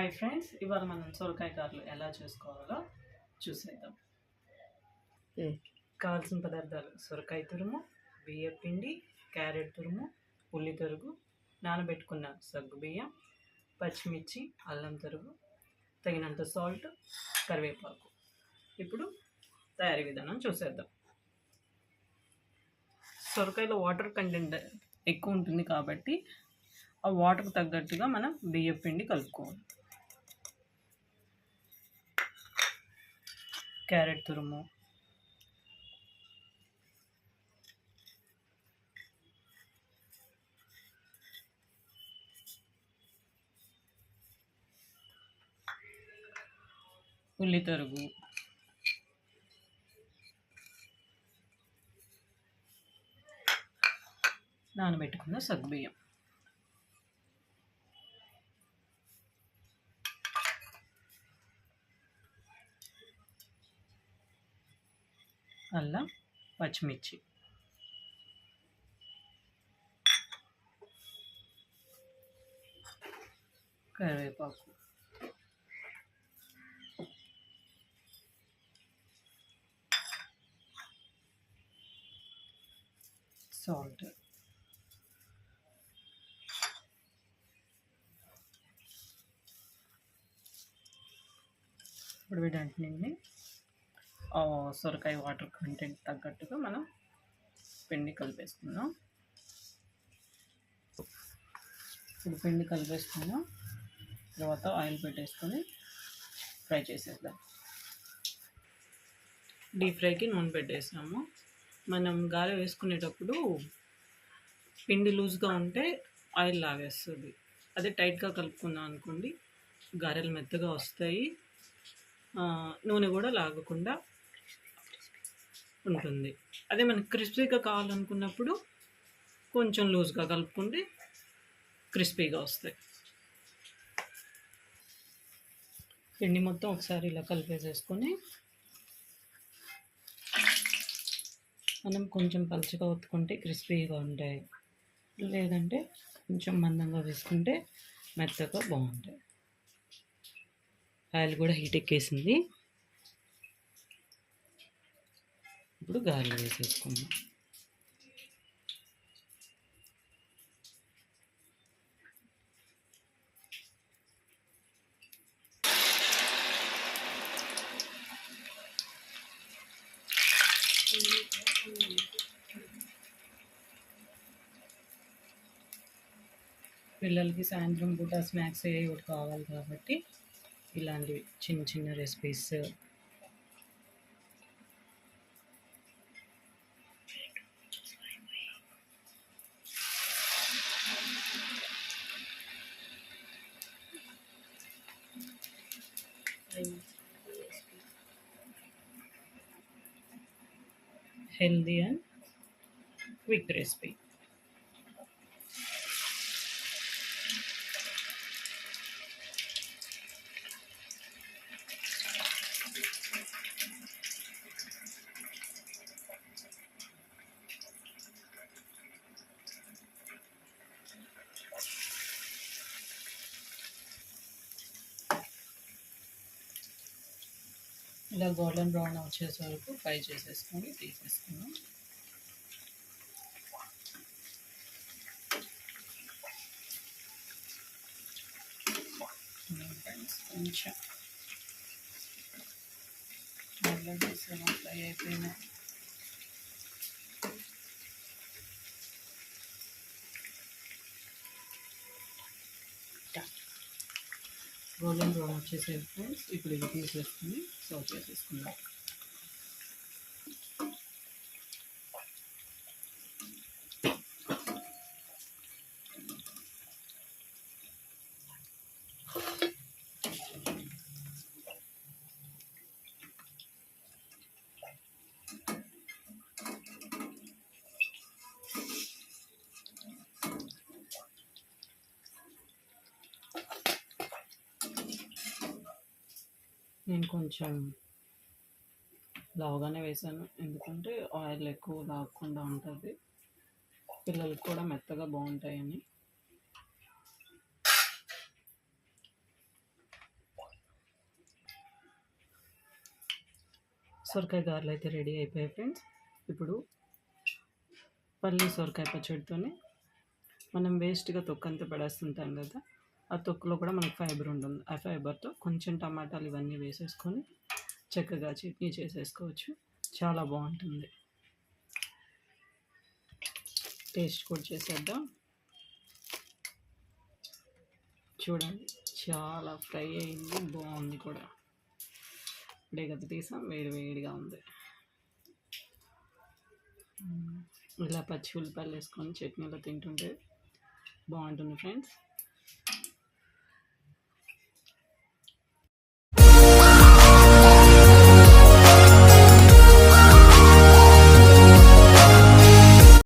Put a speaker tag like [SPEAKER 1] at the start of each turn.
[SPEAKER 1] Hi friends ఇవాళ మనం సొరకాయ కారలు ఎలా చేసుకోవాలో చూసేద్దాం. కావాల్సిన పదార్థాలు సొరకాయ తురుము బియ్య పిండి క్యారెట్ తురుము ఉల్లి తరుగు నానబెట్టుకున్న సగ్గు బియ్యం పచ్చిమిర్చి అల్లం తరుగు తగినంత సాల్ట్ కరివేపాకు. ఇప్పుడు తయారీ విధానం చూసేద్దాం. సొరకాయలో వాటర్ కంటెంట్ ఎక్కువ ఉంటుంది కాబట్టి ఆ వాటర్కి తగ్గట్టుగా మనం బియ్యం పిండి కలుపుకోవాలి. క్యారెట్ తురుము. ఉల్లి తరుగు నానబెట్టుకున్న సగ్గుబియ్యం. అల్లం పచ్చిమిర్చి. కరివేపాకు. సాల్ట్. ఇప్పుడు వీటన్నింటిని ఆ సొరకాయ వాటర్ కంటెంట్ తగ్గట్టుగా మనం పిండి కలిపేసుకుందాం. ఇప్పుడు పిండి కలిపేసుకుందాం. తర్వాత ఆయిల్ పెట్టేసుకొని ఫ్రై చేసేద్దాం. డీప్ ఫ్రైకి నూనె పెట్టేసాము. మనం గాలి వేసుకునేటప్పుడు పిండి లూజ్గా ఉంటే ఆయిల్ లాగేస్తుంది. అదే టైట్గా కలుపుకుందాం అనుకోండి గారెలు మెత్తగా వస్తాయి. నూనె కూడా లాగకుండా ఉంటుంది. అదే మనకి క్రిస్పీగా కావాలనుకున్నప్పుడు కొంచెం లూజ్గా కలుపుకుంటే క్రిస్పీగా వస్తాయి. పిండి మొత్తం ఒకసారి ఇలా కలిపేసేసుకొని మనం కొంచెం పలుచగా ఒత్తుకుంటే క్రిస్పీగా ఉంటాయి. లేదంటే కొంచెం మందంగా వేసుకుంటే మెత్తగా బాగుంటాయి. ఆయిల్ కూడా హీట్ ఎక్కేసింది. ఇప్పుడు గారెలు వేసేసుకుందాం. పిల్లలకి సాయంత్రం పూట స్నాక్స్ ఏ ఒకటి కావాలి కాబట్టి ఇలాంటివి చిన్న చిన్న recipes same healthy and quick recipe ఇలా గోల్డెన్ బ్రౌన్ వచ్చేసే వరకు ఫ్రై చేసేసుకొని తీసేసుకున్నాం కొంచెం ఆల్రెడీ ఫ్రై అయిపోయినాయి గోల్డెన్ బ్రౌన్ వచ్చేసరికి ఫ్రెండ్స్ ఇప్పుడు ఇది తీసేసుకుని సర్వ్ చేసేసుకుందాం. నేను కొంచెం లావుగానే వేసాను. ఎందుకంటే ఆయిల్ ఎక్కువ లాగకుండా ఉంటుంది. పిల్లలకు కూడా మెత్తగా బాగుంటాయని. సొరకాయ గారెలు అయితే రెడీ అయిపోయాయి ఫ్రెండ్స్. ఇప్పుడు పల్లి సొరకాయ పచ్చడితోనే మనం వేస్ట్గా తొక్కంతా పడేస్తుంటాం కదా. ఆ తొక్కులో కూడా మనకు ఫైబర్ ఉంటుంది. ఆ ఫైబర్తో కొంచెం టమాటాలు ఇవన్నీ వేసేసుకొని చక్కగా చట్నీ చేసేసుకోవచ్చు. చాలా బాగుంటుంది. టేస్ట్ కూడా చేసేద్దాం. చూడండి చాలా ఫ్రై అయింది బాగుంది కూడా. ఇప్పుడే కదా తీసాం వేడి వేడిగా ఉంది. ఇలా పచ్చి ఉల్లిపాయలు వేసుకొని చట్నీలో తింటుంటే బాగుంటుంది ఫ్రెండ్స్.